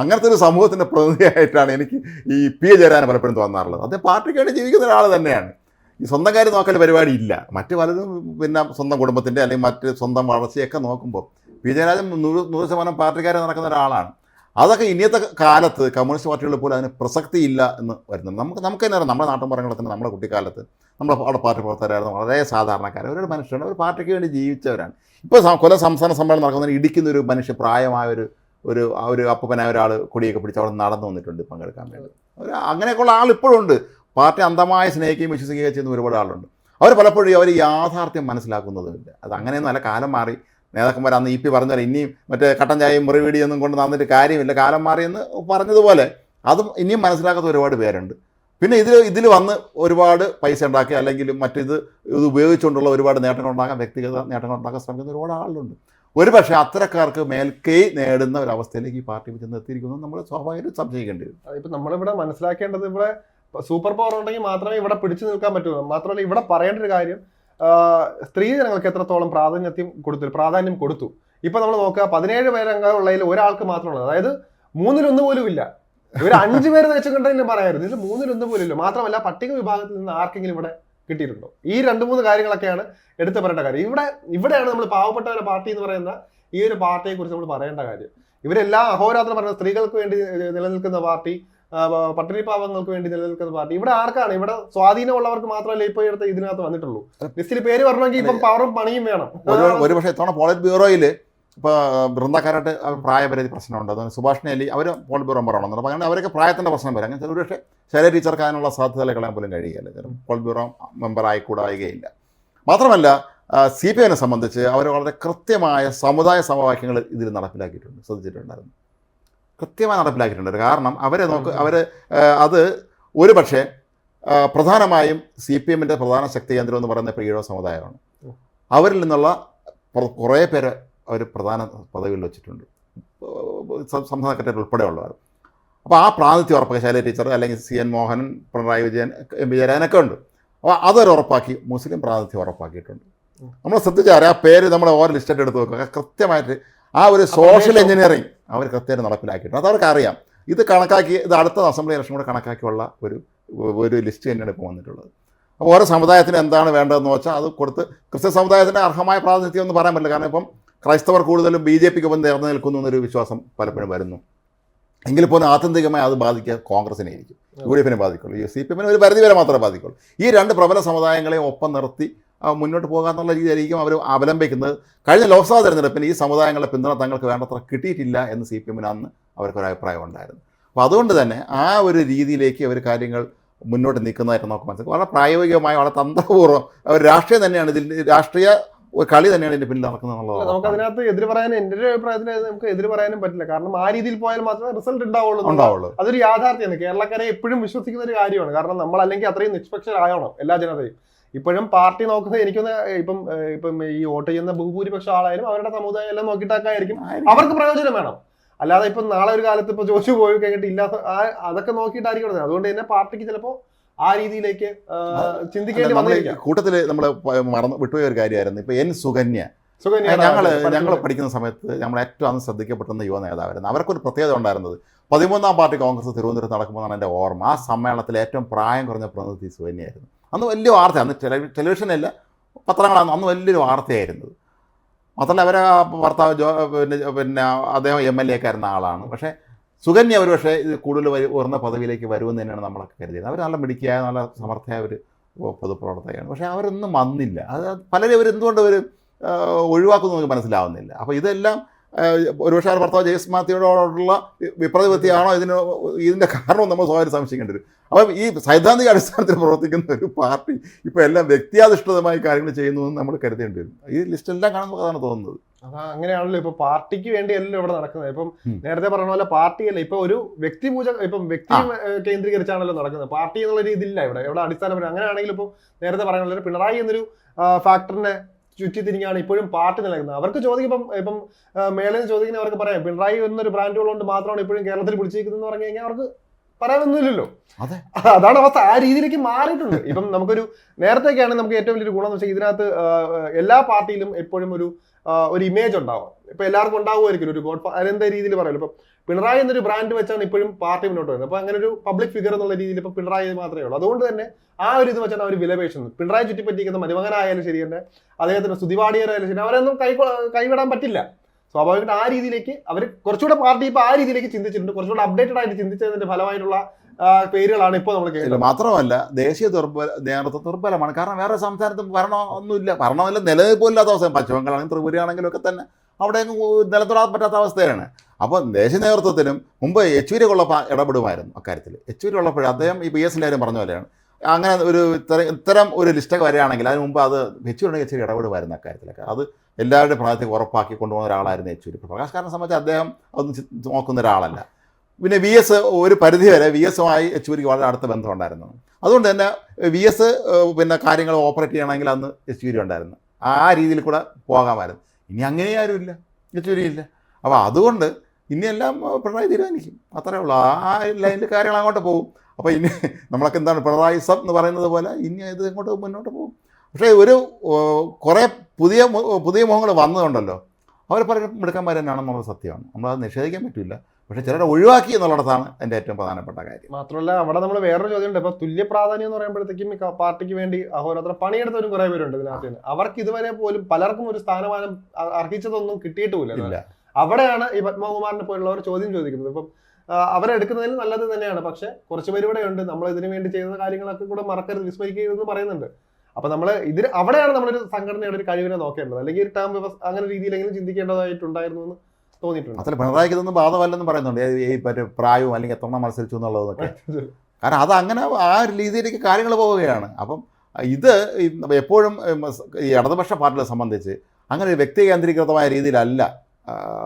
അങ്ങനത്തെ ഒരു സമൂഹത്തിന്റെ പ്രതിനിധിയായിട്ടാണ് എനിക്ക് ഈ പി എ ജയരാജൻ പലപ്പോഴും തോന്നാറുള്ളത്. അദ്ദേഹം പാർട്ടിക്ക് വേണ്ടി ജീവിക്കുന്ന ഒരാൾ തന്നെയാണ്. ഈ സ്വന്തം കാര്യം നോക്കൽ പരിപാടി ഇല്ല മറ്റ് പലരും പിന്നെ സ്വന്തം കുടുംബത്തിന്റെ അല്ലെങ്കിൽ മറ്റ് സ്വന്തം വളർച്ചയൊക്കെ നോക്കുമ്പോൾ പി ജയരാജൻ നൂറ് നൂറ് ശതമാനം പാർട്ടിക്കാരെ നടക്കുന്ന ഒരാളാണ്. അതൊക്കെ ഇനിയത്തെ കാലത്ത് കമ്മ്യൂണിസ്റ്റ് പാർട്ടികളിൽ പോലും അതിന് പ്രസക്തിയില്ല എന്ന് വരുന്നുണ്ട് നമുക്ക് നമുക്ക് തന്നെ അറിയാം. നമ്മുടെ നാട്ടിൻപുറങ്ങളിൽ തന്നെ നമ്മുടെ കുട്ടിക്കാലത്ത് നമ്മുടെ അവിടെ പാർട്ടി പ്രവർത്തകരായിരുന്നു. വളരെ സാധാരണക്കാർ അവരുടെ മനുഷ്യരാണ് ഒരു പാർട്ടിക്ക് വേണ്ടി ജീവിച്ചവരാണ്. ഇപ്പോൾ കൊല സംസ്ഥാന സമ്മേളനം നടക്കുന്നതിന് ഇടിക്കുന്ന ഒരു മനുഷ്യ പ്രായമായ ഒരു ഒരു ഒരു അപ്പനായ ഒരാൾ കൊടിയൊക്കെ പിടിച്ച് അവിടെ നടന്നു വന്നിട്ടുണ്ട് പങ്കെടുക്കാൻ വേണ്ടി. ഒരു അങ്ങനെയൊക്കെയുള്ള ആൾ ഇപ്പോഴും ഉണ്ട് പാർട്ടി അന്ധമായി സ്നേഹിക്കുകയും വിശ്വസിക്കുകയും ചെയ്യുന്ന ഒരുപാട് ആളുണ്ട്. അവർ പലപ്പോഴും അവർ യാഥാർത്ഥ്യം മനസ്സിലാക്കുന്നതുമില്ല അത് അങ്ങനെയൊന്നും അല്ല. കാലം മാറി. നേതാക്കന്മാർ അന്ന് ഇ പി പറഞ്ഞാൽ ഇനിയും മറ്റേ കട്ടൻ ചായയും മുറിവീടിയൊന്നും കൊണ്ട് നടന്നിട്ട് കാര്യമില്ല. കാലം മാറിയെന്ന് പറഞ്ഞതുപോലെ അതും ഇനിയും മനസ്സിലാക്കാത്ത ഒരുപാട് പേരുണ്ട്. പിന്നെ ഇതിൽ ഇതിൽ വന്ന് ഒരുപാട് പൈസ ഉണ്ടാക്കി അല്ലെങ്കിൽ മറ്റിത് ഇത് ഉപയോഗിച്ചുകൊണ്ടുള്ള ഒരുപാട് നേട്ടങ്ങൾ ഉണ്ടാക്കാൻ വ്യക്തിഗത നേട്ടങ്ങൾ ഉണ്ടാക്കാൻ ശ്രമിക്കുന്ന ഒരുപാട് ആളുണ്ട്. ഒരു പക്ഷേ അത്തരക്കാർക്ക് മേൽക്കൈ നേടുന്ന ഒരു അവസ്ഥയിലേക്ക് ഈ പാർട്ടി ചെന്ന് എത്തിയിരിക്കുന്നു നമ്മൾ സ്വാഭാവികമായിട്ടും സംശയിക്കേണ്ടി വരും. ഇപ്പം നമ്മളിവിടെ മനസ്സിലാക്കേണ്ടത് ഇവിടെ സൂപ്പർ പവർ ഉണ്ടെങ്കിൽ മാത്രമേ ഇവിടെ പിടിച്ചു നിൽക്കാൻ പറ്റുള്ളൂ മാത്രമല്ല ഇവിടെ പറയേണ്ട ഒരു കാര്യം സ്ത്രീ ജനങ്ങൾക്ക് എത്രത്തോളം പ്രാധാന്യത്യം കൊടുത്തു പ്രാധാന്യം കൊടുത്തു. ഇപ്പൊ നമ്മൾ നോക്കുക പതിനേഴ് പേരംഗമുള്ളതിൽ ഒരാൾക്ക് മാത്രമുള്ളത്. അതായത് മൂന്നിലൊന്ന് പോലും ഇല്ല. ഇവർ അഞ്ചു പേര് വെച്ചുകൊണ്ടെങ്കിലും പറയായിരുന്നു. ഇത് മൂന്നിലൊന്ന് പോലും ഇല്ല. മാത്രമല്ല പട്ടിക വിഭാഗത്തിൽ നിന്ന് ആർക്കെങ്കിലും ഇവിടെ കിട്ടിയിട്ടുണ്ടോ? ഈ രണ്ട് മൂന്ന് കാര്യങ്ങളൊക്കെയാണ് എടുത്തു പറയേണ്ട കാര്യം. ഇവിടെ ഇവിടെയാണ് നമ്മൾ പാവപ്പെട്ടവരുടെ പാർട്ടി എന്ന് പറയുന്ന ഈ ഒരു പാർട്ടിയെ കുറിച്ച് നമ്മൾ പറയേണ്ട കാര്യം. ഇവരെല്ലാം അഹോരാത്രം പറയുന്ന സ്ത്രീകൾക്ക് വേണ്ടി നിലനിൽക്കുന്ന പാർട്ടി പട്ടിണി പാവങ്ങൾക്ക് വേണ്ടി നിലനിൽക്കുന്ന പാർട്ടി. ഇവിടെ ആർക്കാണ്? ഇവിടെ സ്വാധീനമുള്ളവർക്ക് മാത്രമല്ല ഇപ്പൊ ഇവിടുത്തെ ഇതിനകത്ത് വന്നിട്ടുള്ളൂ. ലിസ്റ്റിൽ പേര് പറഞ്ഞെങ്കിൽ ഇപ്പം പവറും പണിയും വേണം. ഒരു പക്ഷേ ഇത്തവണ പോളിറ്റ് ബ്യൂറോയിൽ ഇപ്പോൾ ബൃന്ദക്കാരായിട്ട് പ്രായപരിധി പ്രശ്നമുണ്ട്. അതുകൊണ്ട് സുഭാഷിനെ അലി അവർ പോളിറ്റ് ബ്യൂറോ മെമ്പറാണെന്ന് അപ്പോൾ അങ്ങനെ അവരൊക്കെ പ്രായത്തിന്റെ പ്രശ്നം വരും. അങ്ങനെ ഒരു പക്ഷേ ശൈല ടീച്ചർക്ക് അതിനുള്ള സാധ്യതകളെ കളയാൻ പോലും കഴിയുകയില്ല. ചിലപ്പോൾ പോളിറ്റ് ബ്യൂറോ മെമ്പർ ആയിക്കൂടായികയില്ല. മാത്രമല്ല സി പി എമ്മിനെ സംബന്ധിച്ച് അവർ വളരെ കൃത്യമായ സമുദായ സമവാക്യങ്ങൾ ഇതിൽ നടപ്പിലാക്കിയിട്ടുണ്ട്. ശ്രദ്ധിച്ചിട്ടുണ്ടായിരുന്നു. കൃത്യമായി നടപ്പിലാക്കിയിട്ടുണ്ട്. കാരണം അവരെ നോക്ക് അവർ അത് ഒരു പക്ഷേ പ്രധാനമായും സി പി എമ്മിന്റെ പ്രധാന ശക്തി കേന്ദ്രം എന്ന് പറയുന്ന പ്രീഴോ സമുദായമാണ്. അവരിൽ നിന്നുള്ള കുറേ പേര് അവർ പ്രധാന പദവിയിൽ വെച്ചിട്ടുണ്ട്. സംസ്ഥാന സെക്രട്ടറി ഉൾപ്പെടെയുള്ളവർ. അപ്പോൾ ആ പ്രാതിനിധ്യം ഉറപ്പാക്കി ശൈല ടീച്ചർ അല്ലെങ്കിൽ C N Mohan Pinarayi Vijayan M V ജയരാജനൊക്കെ ഉണ്ട്. അപ്പോൾ അതൊരു ഉറപ്പാക്കി മുസ്ലിം പ്രാതിനിധ്യം ഉറപ്പാക്കിയിട്ടുണ്ട്. നമ്മൾ ശ്രദ്ധിച്ചാൽ ആ പേര് നമ്മൾ ഓരോ ലിസ്റ്റായിട്ട് എടുത്ത് നോക്കുക. കൃത്യമായിട്ട് ആ ഒരു സോഷ്യൽ എഞ്ചിനീയറിംഗ് അവർ കൃത്യമായിട്ട് നടപ്പിലാക്കിയിട്ടുണ്ട്. അതവർക്ക് അറിയാം ഇത് കണക്കാക്കി ഇത് അടുത്ത അസംബ്ലി ഇലക്ഷൻ കൂടെ കണക്കാക്കിയുള്ള ഒരു ഒരു ലിസ്റ്റ് തന്നെയാണ് ഇപ്പോൾ വന്നിട്ടുള്ളത്. അപ്പോൾ ഓരോ സമുദായത്തിന് എന്താണ് വേണ്ടതെന്ന് വെച്ചാൽ അത് കൊടുത്ത് ക്രിസ്ത്യൻ സമുദായത്തിന്റെ അർഹമായ പ്രാതിനിധ്യം ഒന്നും പറയാൻ പറ്റില്ല. കാരണം ഇപ്പം ക്രൈസ്തവർ കൂടുതലും ബി ജെ പിക്ക് ഒപ്പം ചേർന്ന് നിൽക്കുന്നു എന്നൊരു വിശ്വാസം പലപ്പോഴും വരുന്നു. എങ്കിൽ പോലും ആത്യന്തികമായി അത് ബാധിക്കുക കോൺഗ്രസിനെ ആയിരിക്കും. യു ഡി എഫിനെ ബാധിക്കുള്ളൂ. സി പി എമ്മിനെ ഒരു പരിധി വരെ മാത്രമേ ബാധിക്കുള്ളൂ. ഈ രണ്ട് പ്രബല സമുദായങ്ങളെ ഒപ്പം നിർത്തി മുന്നോട്ട് പോകാന്നുള്ള രീതിയിലായിരിക്കും അവർ അവലംബിക്കുന്നത്. കഴിഞ്ഞ ലോക്സഭാ തെരഞ്ഞെടുപ്പിന് ഈ സമുദായങ്ങളുടെ പിന്തുണ തങ്ങൾക്ക് വേണ്ടത്ര കിട്ടിയിട്ടില്ല എന്ന് സി പി എമ്മിന് അന്ന് അവർക്കൊരു അഭിപ്രായം ഉണ്ടായിരുന്നു. അപ്പോൾ അതുകൊണ്ട് തന്നെ ആ ഒരു രീതിയിലേക്ക് അവർ കാര്യങ്ങൾ മുന്നോട്ട് നിൽക്കുന്നതായിട്ട് നമുക്ക് മനസ്സിലാക്കും. വളരെ പ്രായോഗികമായ വളരെ തന്ത്രപൂർവം അവർ രാഷ്ട്രീയം തന്നെയാണ് ഇതിൽ രാഷ്ട്രീയ കളി തന്നെയാണ് ഇതിന്റെ പിന്നിൽ നടക്കുന്നത് നമുക്ക് അതിനകത്ത് എതിര് പറയാൻ എന്റെ ഒരു അഭിപ്രായത്തിൽ നമുക്ക് എതിര് പറയാനും പറ്റില്ല. കാരണം ആ രീതിയിൽ പോയാൽ മാത്രമേ റിസൾട്ട് ഉണ്ടാവുള്ളൂ. ഉണ്ടാവുള്ളൂ. അതൊരു യാഥാർത്ഥ്യമാണ്. കേരളക്കാരെ എപ്പോഴും വിശ്വസിക്കുന്ന ഒരു കാര്യമാണ്. കാരണം നമ്മൾ അല്ലെങ്കിൽ അത്രയും നിഷ്പക്ഷരാകണം എല്ലാ ജനതയും. ഇപ്പോഴും പാർട്ടി നോക്കുന്നത് എനിക്കൊന്ന് ഇപ്പം ഇപ്പം ഈ വോട്ട് ചെയ്യുന്ന ഭൂരിപക്ഷം ആളായാലും അവരുടെ സമുദായം എല്ലാം നോക്കിയിട്ടായിരിക്കും അവർക്ക് പ്രയോജനം വേണം. അല്ലാതെ ഇപ്പം നാളെ ഒരു കാലത്ത് ഇപ്പൊ ജോലി പോയി കഴിഞ്ഞിട്ട് ഇല്ലാത്ത അതൊക്കെ നോക്കിയിട്ടായിരിക്കും. അതുകൊണ്ട് തന്നെ പാർട്ടിക്ക് ചിലപ്പോ ആ രീതിയിലേക്ക് ചിന്തിക്കേണ്ടി കൂട്ടത്തിൽ കൂട്ടത്തിൽ നമ്മൾ മറന്ന് വിട്ടുപോയ ഒരു കാര്യമായിരുന്നു. ഇപ്പൊ എൻ സുകന്യ. ഞങ്ങൾ. ഞങ്ങൾ പഠിക്കുന്ന സമയത്ത്. നമ്മൾ ഏറ്റവും അന്ന് ശ്രദ്ധിക്കപ്പെട്ടുന്ന യുവ നേതാവായിരുന്നു. അവർക്കൊരു പ്രത്യേകത ഉണ്ടായിരുന്നത് പതിമൂന്നാം പാർട്ടി കോൺഗ്രസ് തിരുവനന്തപുരത്ത് നടക്കുമ്പോഴാണ് എന്റെ ഓർമ്മ. ആ സമ്മേളനത്തിൽ ഏറ്റവും പ്രായം കുറഞ്ഞ പ്രതിനിധി സുകന്യായിരുന്നു അന്ന് വലിയ വാർത്ത അന്ന് ടെലി ടെലിവിഷനല്ല പത്രങ്ങളാണ്. അന്ന് വലിയൊരു വാർത്തയായിരുന്നത് മാത്രമല്ല അവരെ ഭർത്താവ് ജോ പിന്നെ പിന്നെ അദ്ദേഹം എം എൽ എ ഒക്കെ ആയിരുന്ന ആളാണ്. പക്ഷേ സുകന്യ ഒരു പക്ഷേ ഇത് കൂടുതൽ ഉയർന്ന പദവിയിലേക്ക് വരുമെന്ന് തന്നെയാണ് നമ്മളൊക്കെ കരുതിയത്. അവർ നല്ല മിടുക്കിയായ നല്ല സമർത്ഥയായ ഒരു പൊതുപ്രവർത്തകയാണ്. പക്ഷേ അവരൊന്നും വന്നില്ല. അത് പലരും അവർ എന്തുകൊണ്ട് അവർ ഒഴിവാക്കുന്നു നമുക്ക് മനസ്സിലാവുന്നില്ല. അപ്പോൾ ഇതെല്ലാം ഒരുപക്ഷെ ഭർത്താവ് ജയസ് മാത്യുവിനോടുള്ള വിപ്രതിപത്തിയാണോ ഇതിന് ഇതിന്റെ കാരണം നമ്മൾ സ്വകാര്യം സംശയിക്കേണ്ടി വരും. അപ്പം ഈ സൈദ്ധാന്തിക അടിസ്ഥാനത്തിൽ പ്രവർത്തിക്കുന്ന ഒരു പാർട്ടി ഇപ്പോൾ എല്ലാം വ്യക്തിയാധിഷ്ഠിതമായി കാര്യങ്ങൾ ചെയ്യുന്നു എന്ന് നമ്മൾ കരുതേണ്ടി വരും. ഈ ലിസ്റ്റെല്ലാം കാണുമ്പോൾ അതാണ് തോന്നുന്നത്. അതാ അങ്ങനെയാണല്ലോ ഇപ്പൊ പാർട്ടിക്ക് വേണ്ടി വേണ്ടിയല്ലോ ഇവിടെ നടക്കുന്നത്. ഇപ്പം. നേരത്തെ പറഞ്ഞ പോലെ പാർട്ടിയല്ല ഇപ്പൊ ഒരു വ്യക്തി പൂജ ഇപ്പം വ്യക്തി കേന്ദ്രീകരിച്ചാണല്ലോ നടക്കുന്നത്. പാർട്ടി എന്നുള്ള രീതിയില്ല ഇവിടെ. ഇവിടെ അടിസ്ഥാനപരം അങ്ങനെയാണെങ്കിൽ ഇപ്പൊ നേരത്തെ പറഞ്ഞ പോലെ പിണറായി എന്നൊരു ഫാക്ടറിനെ ചുറ്റി തിരിഞ്ഞാണ് ഇപ്പോഴും പാർട്ടി നിലനിൽക്കുന്നത്. അവർക്ക് ചോദിക്കും ഇപ്പം മേളയിൽ ചോദിക്കുന്ന അവർക്ക് പറയാം പിണറായി എന്നൊരു ബ്രാൻഡ് ഉള്ളതുകൊണ്ട് മാത്രമാണ് ഇപ്പോഴും കേരളത്തിൽ പിടിച്ചിരിക്കുന്നത് പറഞ്ഞു കഴിഞ്ഞാൽ അവർക്ക് പറയാനൊന്നുമില്ലല്ലോ. അതെ. അതാണ് അവസ്ഥ. ആ രീതിയിലേക്ക് മാറിയിട്ടുണ്ട്. ഇപ്പം നമുക്കൊരു നേരത്തെയൊക്കെയാണ് നമുക്ക് ഏറ്റവും വലിയൊരു ഗുണം എന്ന് വെച്ചാൽ ഇതിനകത്ത് എല്ലാ പാർട്ടിയിലും എപ്പോഴും ഒരു ഒരു ഇമേജ് ഉണ്ടാവും. ഇപ്പൊ എല്ലാവർക്കും ഉണ്ടാവുമായിരിക്കും ഒരു ഗോഡ് അതെന്താ രീതിയിൽ പറയുമല്ലോ ഇപ്പൊ പിണറായി എന്നൊരു ബ്രാൻഡ് വെച്ചാണ് ഇപ്പോഴും പാർട്ടി മുന്നോട്ട് വരുന്നത്. അപ്പൊ അങ്ങനെ ഒരു പബ്ലിക് ഫിഗർ എന്നുള്ള രീതിയിൽ ഇപ്പൊ പിണറായി മാത്രമേ ഉള്ളൂ. അതുകൊണ്ട് തന്നെ ആ ഒരു ഇത് വെച്ചാണ് അവർ വിലപേശുന്നത്. പിണറായി ചുറ്റിപ്പറ്റിക്കുന്ന മരുമകനായാലും ശരി തന്നെ അദ്ദേഹത്തിന്റെ സ്തുതിവാടിയരായാലും ശരി അവരൊന്നും കൈ കൈവിടാൻ പറ്റില്ല. സ്വാഭാവികമായിട്ട് ആ രീതിയിലേക്ക് അവർ കുറച്ചുകൂടെ പാർട്ടി ഇപ്പൊ ആ രീതിയിലേക്ക് ചിന്തിച്ചിട്ടുണ്ട്. കുറച്ചുകൂടെ അപ്ഡേറ്റഡ് ആയിട്ട് ചിന്തിച്ചതിന്റെ ഫലമായിട്ടുള്ള പേരുകളാണ് ഇപ്പോൾ നമ്മൾ കേൾക്കുന്നത്. മാത്രമല്ല ദേശീയ ദുർബല നേതൃത്വം ദുർബലമാണ്. കാരണം വേറെ സംസ്ഥാനത്തും ഭരണം ഒന്നുമില്ല ഭരണമല്ല നിലനിൽപ്പില്ലാത്ത അവസ്ഥ പശ്ചിമ ബംഗാളാണെങ്കിലും ത്രിപുരയാണെങ്കിലും ഒക്കെ തന്നെ അവിടെ നിലത്തൊടാൻ പറ്റാത്ത അവസ്ഥയാണ്. അപ്പോൾ ദേശീയ നേതൃത്വത്തിനും മുമ്പ് യെച്ചൂരി കൊള്ളപ്പ ഇടപെടുമായിരുന്നു അക്കാര്യത്തിൽ യെച്ചൂരി ഉള്ളപ്പോഴും അദ്ദേഹം ഈ പി. എസിന്റെ കാര്യം പറഞ്ഞ പോലെയാണ്. അങ്ങനെ ഒരു ഇത്തരം ഇത്തരം ഒരു ലിസ്റ്റൊക്കെ വരികയാണെങ്കിൽ അതിന് മുമ്പ് അത് യെച്ചൂരി യെച്ചൂരി ഇടപെടുമായിരുന്നു അക്കാര്യത്തിലൊക്കെ. അത് എല്ലാവരുടെയും പ്രായത്തിൽ ഉറപ്പാക്കി കൊണ്ടുപോകുന്ന ഒരാളായിരുന്നു യെച്ചൂരി പ്രകാശ് കാരനെ സംബന്ധിച്ച് അദ്ദേഹം അതൊന്നും നോക്കുന്ന ഒരാളല്ല. പിന്നെ വി എസ് ഒരു പരിധി വരെ വി എസുമായി യെച്ചൂരിക്ക് വളരെ അടുത്ത ബന്ധമുണ്ടായിരുന്നു. അതുകൊണ്ട് തന്നെ വി എസ് പിന്നെ കാര്യങ്ങൾ ഓപ്പറേറ്റ് ചെയ്യണമെങ്കിൽ അന്ന് യെച്ചൂരി ഉണ്ടായിരുന്നു. ആ രീതിയിൽ കൂടെ പോകാമായിരുന്നു. ഇനി അങ്ങനെ ആരുമില്ല ഇല്ല. അപ്പോൾ അതുകൊണ്ട് ഇനി എല്ലാം പിണറായി തീരുമാനിക്കും. അത്രേ ഉള്ളൂ. ആ ലൈനിൽ കാര്യങ്ങൾ അങ്ങോട്ട് പോകും. അപ്പോൾ ഇനി നമ്മളൊക്കെ എന്താണ് പിണറായി സബ് എന്ന് പറയുന്നത് പോലെ ഇനി ഇത് ഇങ്ങോട്ട് മുന്നോട്ട് പോകും? പക്ഷേ ഒരു കുറേ പുതിയ പുതിയ മുഖങ്ങൾ വന്നതുണ്ടല്ലോ. അവർ പലരും മിടുക്കന്മാർ തന്നെയാണെന്നുള്ളത് സത്യമാണ്. നമ്മളത് നിഷേധിക്കാൻ പറ്റില്ല. പക്ഷേ ചിലരെ ഒഴിവാക്കി എന്നുള്ളിടത്താണ് എന്റെ ഏറ്റവും പ്രധാനപ്പെട്ട കാര്യം. മാത്രമല്ല അവിടെ നമ്മൾ വേറൊരു ചോദ്യം ഉണ്ട് ഇപ്പൊ തുല്യ പ്രാധാന്യം എന്ന് പറയുമ്പോഴത്തേക്കും പാർട്ടിക്ക് വേണ്ടി അഹോരാത്ര പണിയെടുത്തവരും കുറേ പേരുണ്ട് ഇതിനകത്ത്. അവർക്ക് ഇതുവരെ പോലും പലർക്കും ഒരു സ്ഥാനമാനം അർഹിച്ചതൊന്നും കിട്ടിയിട്ടുമില്ല ഇല്ല. അവിടെയാണ് ഈ പത്മകുമാറിനെ പോലുള്ളവർ ചോദ്യം ചോദിക്കുന്നത്. ഇപ്പം അവരെടുക്കുന്നതിൽ നല്ലത് തന്നെയാണ്. പക്ഷെ കുറച്ച് പേര് ഇവിടെ ഉണ്ട്. നമ്മൾ ഇതിനു വേണ്ടി ചെയ്യുന്ന കാര്യങ്ങളൊക്കെ കൂടെ മറക്കരുത് വിസ്മരിക്കരുതെന്ന് പറയുന്നുണ്ട്. അപ്പൊ നമ്മൾ ഇതിന് അവിടെയാണ് നമ്മളൊരു സംഘടനയുടെ ഒരു കഴിവിനെ നോക്കേണ്ടത്. അല്ലെങ്കിൽ ഒരു ടേം വ്യവസ്ഥ അങ്ങനെ രീതിയിലെങ്കിലും ചിന്തിക്കേണ്ടതായിട്ടുണ്ടായിരുന്നു എന്ന് തോന്നിയിട്ടുണ്ട്. അതിൽ പിണറായിക്ക് ഇതൊന്നും ബാധമല്ലെന്ന് പറയുന്നുണ്ട്. ഈ- മറ്റേ പ്രായവും അല്ലെങ്കിൽ എത്ര മത്സരിച്ചു എന്നുള്ളതൊക്കെ. കാരണം അത് അങ്ങനെ ആ ഒരു രീതിയിലേക്ക് കാര്യങ്ങൾ പോവുകയാണ്. അപ്പം ഇത് എപ്പോഴും ഈ ഇടതുപക്ഷ പാർട്ടികളെ സംബന്ധിച്ച് അങ്ങനെ ഒരു വ്യക്തി കേന്ദ്രീകൃതമായ രീതിയിലല്ല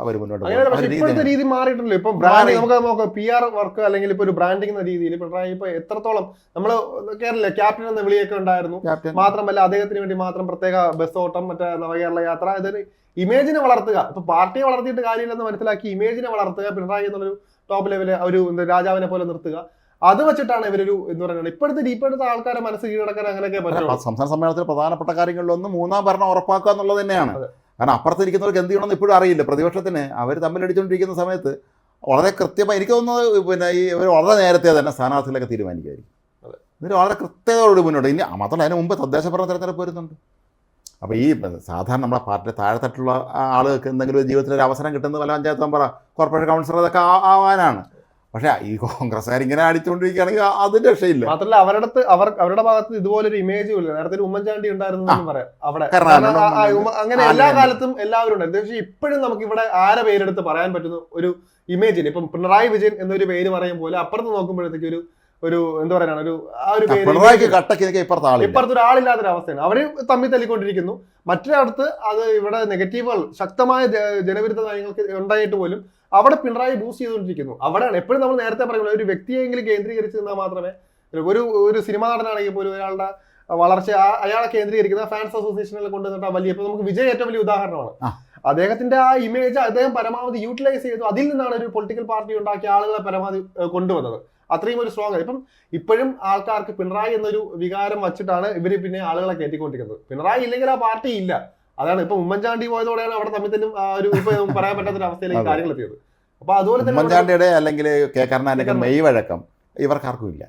അവർ മുന്നോട്ട് ഇപ്പോഴത്തെ രീതി മാറിയിട്ടല്ലോ. ഇപ്പൊ. ബ്രാൻഡ് നമുക്ക് നോക്കാം. പി ആർ വർക്ക് അല്ലെങ്കിൽ ഇപ്പൊ ഒരു ബ്രാൻഡിംഗ് എന്ന രീതിയിൽ പിണറായി ഇപ്പൊ എത്രത്തോളം നമ്മൾ കേരള ക്യാപ്റ്റൻ എന്ന വിളിയൊക്കെ ഉണ്ടായിരുന്നു. മാത്രമല്ല അദ്ദേഹത്തിന് വേണ്ടി മാത്രം പ്രത്യേക ബസ് ഓട്ടം മറ്റേ നവകേരള യാത്ര ഇതൊരു ഇമേജിനെ വളർത്തുക. ഇപ്പൊ പാർട്ടിയെ വളർത്തിയിട്ട് കാര്യമില്ലെന്ന് മനസ്സിലാക്കി ഇമേജിനെ വളർത്തുക പിണറായി എന്നുള്ളൊരു ടോപ്പ് ലെവൽ ഒരു രാജാവിനെ പോലെ നിർത്തുക. അത് വെച്ചിട്ടാണ് ഇവരൊരു എന്ന് പറയുന്നത്? ഇപ്പോഴത്തെ ഇപ്പോഴത്തെ ആൾക്കാരെ മനസ്സ് കീഴടക്കാൻ അങ്ങനെയൊക്കെ സംസ്ഥാന സമ്മേളനത്തിൽ പ്രധാനപ്പെട്ട കാര്യങ്ങളിലൊന്ന് മൂന്നാം ഭരണം ഉറപ്പാക്കുക എന്നുള്ളത് തന്നെയാണ്. കാരണം അപ്പുറത്തിരിക്കുന്നവർക്ക് എന്ത് ചെയ്യണമെന്ന് ഇപ്പോഴും അറിയില്ല. പ്രതിപക്ഷത്തിന് അവർ തമ്മിൽ തമ്മിലടിച്ചുകൊണ്ടിരിക്കുന്ന സമയത്ത് വളരെ കൃത്യമായി എനിക്ക് തോന്നുന്നത് പിന്നെ ഈ ഇവർ വളരെ നേരത്തെ തന്നെ സ്ഥാനാർത്ഥികളൊക്കെ തീരുമാനിക്കുമായിരിക്കും. അതെ. എന്നിട്ട് വളരെ കൃത്യതയോടുകൂടി മുന്നോട്ട്. ഇനി മാത്രമല്ല അതിന് മുമ്പ് തദ്ദേശ ഭരണ തെരഞ്ഞെടുപ്പ് വരുന്നുണ്ട്. അപ്പോൾ ഈ സാധാരണ നമ്മുടെ പാർട്ടിയുടെ താഴെത്തട്ടുള്ള ആളുകൾക്ക് എന്തെങ്കിലും ഒരു ജീവിതത്തിൽ ഒരു അവസരം കിട്ടുന്നത് പല പഞ്ചായത്ത് മെമ്പറ കോർപ്പറേഷൻ കൗൺസിലർ അതൊക്കെ ആവാനാണ്. പക്ഷേ ഈ കോൺഗ്രസ്സുകാർ ഇങ്ങനെ അടിച്ചുകൊണ്ടിരിക്കുകയാണെങ്കിൽ അതിന്റെ അതിന് രക്ഷയില്ല. മാത്രമല്ല അവരുടെ അവർ അവരുടെ ഭാഗത്ത് ഇതുപോലൊരു ഇമേജും ഇല്ല. നേരത്തെ ഒരു ഉമ്മൻചാണ്ടി ഉണ്ടായിരുന്നു പറയാം അവിടെ. അങ്ങനെ എല്ലാ കാലത്തും എല്ലാവരും ഉണ്ട് പക്ഷേ ഇപ്പോഴും നമുക്ക് ഇവിടെ ആരെ പേരെടുത്ത് പറയാൻ പറ്റുന്ന ഒരു ഇമേജ് ഇല്ല. ഇപ്പം പിണറായി വിജയൻ എന്നൊരു പേര് പറയും പോലെ അപ്പുറത്ത് നോക്കുമ്പോഴത്തേക്ക് ഒരു ഒരു എന്താ പറയാനാണ് ഒരു ആ ഒരു പിണറായിക്ക് കട്ടക്ക് നിൽക്കുക ഇപ്പുറത്ത് ആൾ ഇപ്പുറത്ത് ഒരാളില്ലാത്തൊരു അവസ്ഥയാണ് അവർ തമ്മിൽ തല്ലിക്കൊണ്ടിരിക്കുന്നു. മറ്റൊരിടത്ത് അത് ഇവിടെ നെഗറ്റീവുകൾ ശക്തമായ ജനവിരുദ്ധ നയങ്ങൾക്ക് ഉണ്ടായിട്ട് പോലും അവിടെ പിണറായി ബൂസ്റ്റ് ചെയ്തുകൊണ്ടിരിക്കുന്നു. അവിടെയാണ്. എപ്പോഴും നമ്മൾ നേരത്തെ പറയുന്നത് ഒരു വ്യക്തിയെങ്കിലും കേന്ദ്രീകരിച്ച് നിന്നാൽ മാത്രമേ ഒരു ഒരു സിനിമാ നടനാണെങ്കിൽ പോലും ഒരാളുടെ വളർച്ച അയാളെ കേന്ദ്രീകരിക്കുന്ന ഫാൻസ് അസോസിയേഷനിൽ കൊണ്ടുവന്നിട്ട് വലിയ ഇപ്പൊ നമുക്ക് വിജയ് ഏറ്റവും വലിയ ഉദാഹരണമാണ്. അദ്ദേഹത്തിന്റെ ആ ഇമേജ് അദ്ദേഹം പരമാവധി യൂട്ടിലൈസ് ചെയ്തു. അതിൽ നിന്നാണ് ഒരു പൊളിറ്റിക്കൽ പാർട്ടി ഉണ്ടാക്കിയ ആളുകളെ പരമാവധി കൊണ്ടുവന്നത്. അത്രയും ഒരു സ്ട്രോങ് ഇപ്പം ഇപ്പോഴും ആൾക്കാർക്ക് പിണറായി എന്നൊരു വികാരം വച്ചിട്ടാണ് ഇവർ പിന്നെ ആളുകളെ കയറ്റിക്കൊണ്ടിരിക്കുന്നത്. പിണറായി ഇല്ലെങ്കിൽ ആ പാർട്ടി ഇല്ല. അതാണ് ഇപ്പൊ ഉമ്മൻചാണ്ടി പോയതോടെയാണ് അവിടെ തമ്മിൽ തന്നെ ആ ഒരു ഇപ്പൊ പറയാൻ പറ്റാത്ത ഒരു അവസ്ഥയിലേക്ക് കാര്യങ്ങൾ എത്തിയത്. അപ്പൊ അതുപോലെ തന്നെ ഉമ്മൻചാണ്ടിയുടെ അല്ലെങ്കിൽ കെ കരുണാനിന്റെ മെയ് വഴക്കം ഇവർക്കാർക്കും ഇല്ല.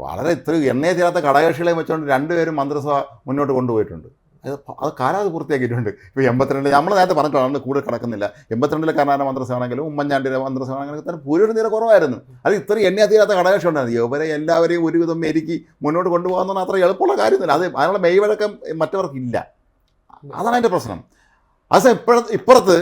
വളരെ ഇത്ര എണ്ണയെ തീരാത്ത ഘടകകക്ഷികളെ വെച്ചുകൊണ്ട് രണ്ടുപേരും മന്ത്രിസഭ മുന്നോട്ട് കൊണ്ടുപോയിട്ടുണ്ട്. അത് അത് കാലാവധി പൂർത്തിയാക്കിയിട്ടുണ്ട്. ഇപ്പോൾ എൺപത്തിരണ്ടിൽ നമ്മൾ നേരത്തെ പറഞ്ഞിട്ടുണ്ട് കൂടുതൽ കിടക്കുന്നില്ല. എൺപത്തിരണ്ടിലെ കർണാടക മന്ത്രിസഭാണെങ്കിലും ഉമ്മൻചാണ്ടിയുടെ മന്ത്രിസഭാണെങ്കിലും തന്നെ ഭൂരിപക്ഷം തീരെ കുറവായിരുന്നു. അത് ഇത്രയും എന്നെ തീരാത്ത ഘടകകക്ഷി ഉണ്ടായിരുന്നു ഇവരെ എല്ലാവരെയും ഒരുവിധം മെരുക്കി മുന്നോട്ട് കൊണ്ടുപോകാമെന്ന് അത്ര എളുപ്പമുള്ള കാര്യമൊന്നുമില്ല. അത് അതിനുള്ള മെയ് വഴക്കം മറ്റവർക്കില്ല. അതാണ് അതിന്റെ പ്രശ്നം. അത് ഇപ്പോഴത്തെ ഇപ്പുറത്ത്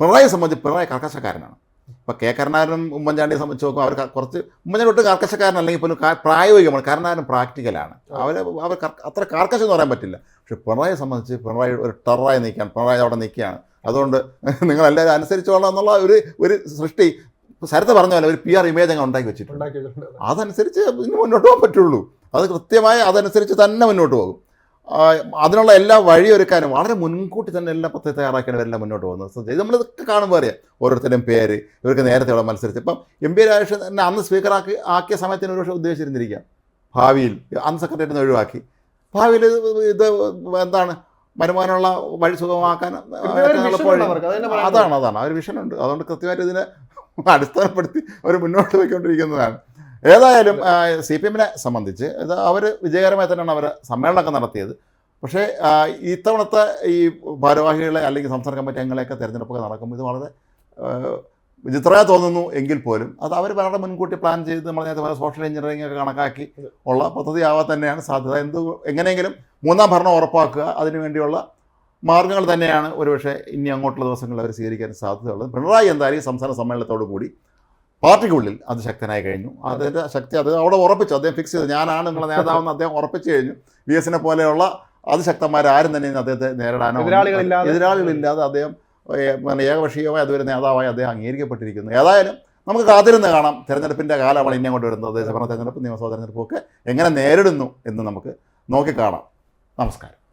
പിണറായി സംബന്ധിച്ച് പിണറായി കർക്കശക്കാരനാണ്. ഇപ്പോൾ കെ. കരുണാകരനും ഉമ്മൻചാണ്ടിയെ സംബന്ധിച്ച് നോക്കുമ്പോൾ അവർ കുറച്ച് ഉമ്മൻചാണ്ടി ഒട്ടും കർക്കശക്കാരനല്ലെങ്കിൽ പോലും കാ- പ്രായോഗികമാണ്. കരുണാകരൻ പ്രാക്ടിക്കലാണ് അവർ അവർ അത്ര കാർക്കശം എന്ന് പറയാൻ പറ്റില്ല. പക്ഷെ പിണറായിയെ സംബന്ധിച്ച് പിണറായി ഒരു ടെററായി നിൽക്കുകയാണ്. പിണറായി അവിടെ നിൽക്കുകയാണ്. അതുകൊണ്ട് നിങ്ങളെല്ലാവരും അനുസരിച്ചോളാം എന്നുള്ള ഒരു ഒരു സൃഷ്ടി. സരത്ത് പറഞ്ഞ പോലെ ഒരു പി ആർ ഇമേജ് അങ്ങ് ഉണ്ടാക്കി വെച്ചിട്ടുണ്ട്. അതനുസരിച്ച് ഇനി മുന്നോട്ട് പോകാൻ പറ്റുള്ളൂ. അത് കൃത്യമായി അതനുസരിച്ച് തന്നെ മുന്നോട്ട് പോകും. അതിനുള്ള എല്ലാ വഴിയൊരുക്കാനും വളരെ മുൻകൂട്ടി തന്നെ എല്ലാ പദ്ധതി തയ്യാറാക്കിയാണ് എല്ലാം മുന്നോട്ട് പോകുന്നത്. ഇത് നമ്മളിതൊക്കെ കാണുമ്പോൾ അറിയാം. ഓരോരുത്തരുടെയും പേര് ഇവർക്ക് നേരത്തെ ഇവിടെ മത്സരിച്ച്. ഇപ്പം എം പി രാജേഷ് തന്നെ അന്ന് സ്പീക്കറാക്കി ആക്കിയ സമയത്തിന് ഒരു പക്ഷേ ഉദ്ദേശിച്ചിരുന്നിരിക്കാം. ഭാവിയിൽ അന്ന് സെക്രട്ടറിയിൽ നിന്ന് ഒഴിവാക്കി. ഭാവിയിൽ ഇത് എന്താണ്? വരുമാനമുള്ള വഴി സുഗമമാക്കാൻ പറയാൻ അതാണ് അതാണ്. ആ ഒരു വിഷനുണ്ട് അതുകൊണ്ട് കൃത്യമായിട്ട് ഇതിനെ അടിസ്ഥാനപ്പെടുത്തി അവർ മുന്നോട്ട് പോയിക്കൊണ്ടിരിക്കുന്നതാണ്. ഏതായാലും സി പി എമ്മിനെ സംബന്ധിച്ച് അവർ വിജയകരമായി തന്നെയാണ് അവർ സമ്മേളനമൊക്കെ നടത്തിയത്. പക്ഷേ ഇത്തവണത്തെ ഈ ഭാരവാഹികളെ അല്ലെങ്കിൽ സംസ്ഥാന കമ്മിറ്റി അംഗങ്ങളെയൊക്കെ തിരഞ്ഞെടുപ്പൊക്കെ നടക്കുമ്പോൾ ഇത് വളരെ വിചിത്രമായി തോന്നുന്നു എങ്കിൽ പോലും അത് അവർ വളരെ മുൻകൂട്ടി പ്ലാൻ ചെയ്ത് നമ്മൾ നേരത്തെ പറഞ്ഞ സോഷ്യൽ എഞ്ചിനീയറിംഗ് ഒക്കെ കണക്കാക്കി ഉള്ള പദ്ധതി ആവാൻ തന്നെയാണ് സാധ്യത. എന്ത് എങ്ങനെയെങ്കിലും മൂന്നാം ഭരണം ഉറപ്പാക്കുക. അതിനുവേണ്ടിയുള്ള മാർഗങ്ങൾ തന്നെയാണ് ഒരുപക്ഷെ ഇനി അങ്ങോട്ടുള്ള ദിവസങ്ങളിൽ അവർ സ്വീകരിക്കാൻ സാധ്യതയുള്ളത്. പിണറായി എന്തായാലും സംസ്ഥാന സമ്മേളനത്തോടു കൂടി പാർട്ടിക്കുള്ളിൽ അത് ശക്തനായി കഴിഞ്ഞു. അതിന്റെ ശക്തി അത് അവിടെ ഉറപ്പിച്ചു. അദ്ദേഹം ഫിക്സ് ചെയ്തു. ഞാനാണ് നിങ്ങളെ നേതാവെന്ന് അദ്ദേഹം ഉറപ്പിച്ചു കഴിഞ്ഞു. വി എസിനെ പോലെയുള്ള അതിശക്തന്മാരാരും തന്നെ അദ്ദേഹത്തെ നേരിടാനോ എതിരാളികളില്ലാതെ. എതിരാളികളില്ലാതെ അദ്ദേഹം ഏകപക്ഷീയമായി അതുവരെ നേതാവായി അദ്ദേഹം അംഗീകരിക്കപ്പെട്ടിരിക്കുന്നു. ഏതായാലും നമുക്ക് കാത്തിരുന്ന് കാണാം. തെരഞ്ഞെടുപ്പിന്റെ കാലമാണ് ഇന്നെ അങ്ങോട്ട് വരുന്നത്. ദേശഭരണ തെരഞ്ഞെടുപ്പ് നിയമസഭാ തെരഞ്ഞെടുപ്പൊക്കെ എങ്ങനെ നേരിടുന്നു എന്ന് നമുക്ക് നോക്കിക്കാണാം. നമസ്കാരം.